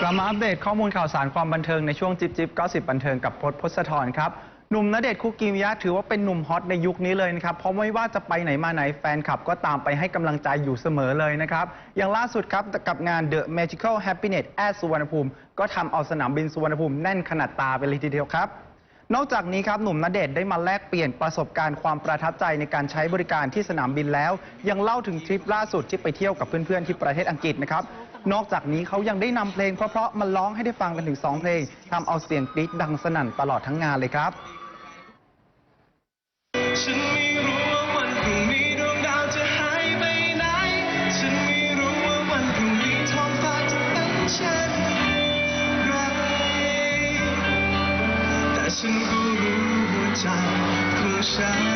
กลับมาอัปเดตข้อมูลข่าวสารความบันเทิงในช่วงจิบจิบก็สิบบันเทิงกับพจน์พศธรครับ หนุ่มณเดชน์คุกิมิยะถือว่าเป็นหนุ่มฮอตในยุคนี้เลยนะครับ เพราะไม่ว่าจะไปไหนมาไหนแฟนคลับก็ตามไปให้กำลังใจอยู่เสมอเลยนะครับ อย่างล่าสุดครับกับงาน The Magical Happiness at สุวรรณภูมิ ก็ทำเอาสนามบินสุวรรณภูมิแน่นขนาดตาไปเลยทีเดียวครับ นอกจากนี้ครับหนุ่มณเดชน์ได้มาแลกเปลี่ยนประสบการณ์ความประทับใจในการใช้บริการที่สนามบินแล้ว ยังเล่าถึงทริปล่าสุดที่ไปเที่ยวกับเพื่อนๆที่ประเทศอังกฤษนะครับ นอกจากนี้เขายังได้นำเพลงเพราะๆมาร้องให้ได้ฟังกันถึง 2 เพลงทำเอาเสียงกรี๊ดดังสนั่นตลอดทั้งงานเลยครับ ข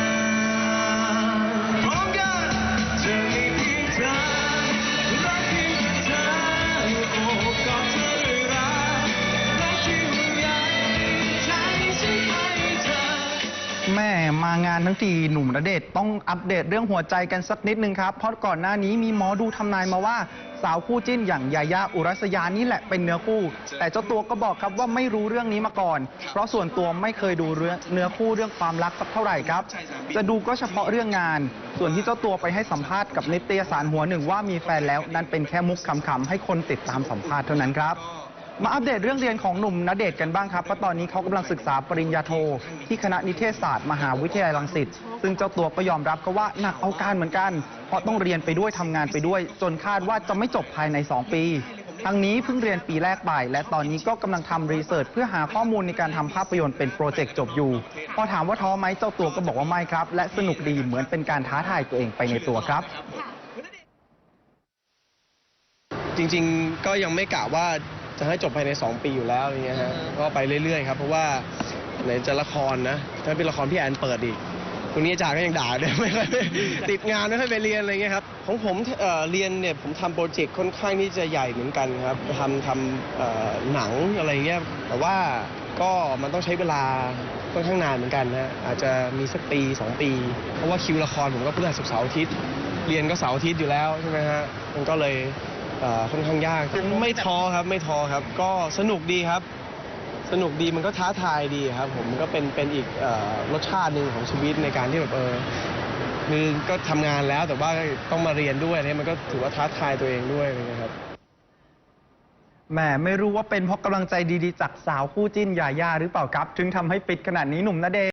างานทั้งทีหนุ่มณเดชน์ต้องอัปเดตเรื่องหัวใจกันสักนิดนึงครับเพราะก่อนหน้านี้มีหมอดูทำนายมาว่า สาวคู่จิ้นอย่างยายาอุรัสยานี่แหละเป็นเนื้อคู่ แต่เจ้าตัวก็บอกครับว่าไม่รู้เรื่องนี้มาก่อน เพราะส่วนตัวไม่เคยดูเรื่องเนื้อคู่เรื่องความรักสักเท่าไหร่ครับ จะดูก็เฉพาะเรื่องงาน ส่วนที่เจ้าตัวไปให้สัมภาษณ์กับนิตยสารหัวหนึ่งว่ามีแฟนแล้ว นั่นเป็นแค่มุกขำๆให้คนติดตามสัมภาษณ์เท่านั้นครับ มาอัปเดตเรื่องเรียนของหนุ่มณเดชน์กันบ้างครับเพราะตอนนี้เขากำลังศึกษาปริญญาโท ที่คณะนิเทศศาสตร์มหาวิทยาลัยรังสิตซึ่งเจ้าตัวก็ยอมรับก็ว่าหนักเอาการเหมือนกัน เพราะต้องเรียนไปด้วยทำงานไปด้วย จนคาดว่าจะไม่จบภายใน 2 ปีทั้งนี้เพิ่งเรียนปีแรกไปและตอนนี้ก็กำลังทำรีเสิร์ชเพื่อหาข้อมูลในการทำภาพยนตร์เป็นโปรเจกต์จบอยู่ พอถามว่าท้อไหมเจ้าตัวก็บอกว่าไม่ครับ และสนุกดีเหมือนเป็นการท้าทายตัวเองไปในตัวครับ จริงๆก็ยังไม่กะว่า จะให้จบภายใน 2 ปีอยู่แล้วอย่างเงี้ยฮะก็ไปเรื่อยๆครับเพราะว่าไหนจะละครนะถ้าเป็นละครพี่แอนเปิดอีกตรงนี้อาจารย์ก็ยังด่าเลยไม่ค่อยติดงานไม่ค่อยไปเรียนอะไรเงี้ยครับของผมเอ่อเรียนเนี่ยผมทำโปรเจกต์ค่อนข้างที่จะใหญ่เหมือนกันครับทำทำเอ่อหนังอะไรเงี้ยแต่ว่าก็มันต้องใช้เวลาค่อนข้างนานเหมือนกันนะอาจจะมีสักปี 2 ปี เพราะว่าคิวละครผมก็พฤหัสศุกร์เสาร์อาทิตย์เรียนก็เสาร์อาทิตย์อยู่แล้วใช่ไหมฮะมันก็เลยเอ่อ ค่อนข้างยากไม่ท้อครับไม่ท้อครับก็สนุกดีครับ สนุกดีมันก็ท้าทายดีครับ ผมก็เป็นเป็นอีกรสชาติหนึ่งของชีวิตในการที่แบบเออคือก็ทำงานแล้วแต่ว่าต้องมาเรียนด้วยเนี่ยมันก็ถือว่าท้าทายตัวเองด้วยอะครับแหมไม่รู้ว่าเป็นเพราะกำลังใจดีๆ จากสาวคู่จิ้นยาย่าหรือเปล่าครับ ถึงทำให้ปิดขนาดนี้หนุ่มณเด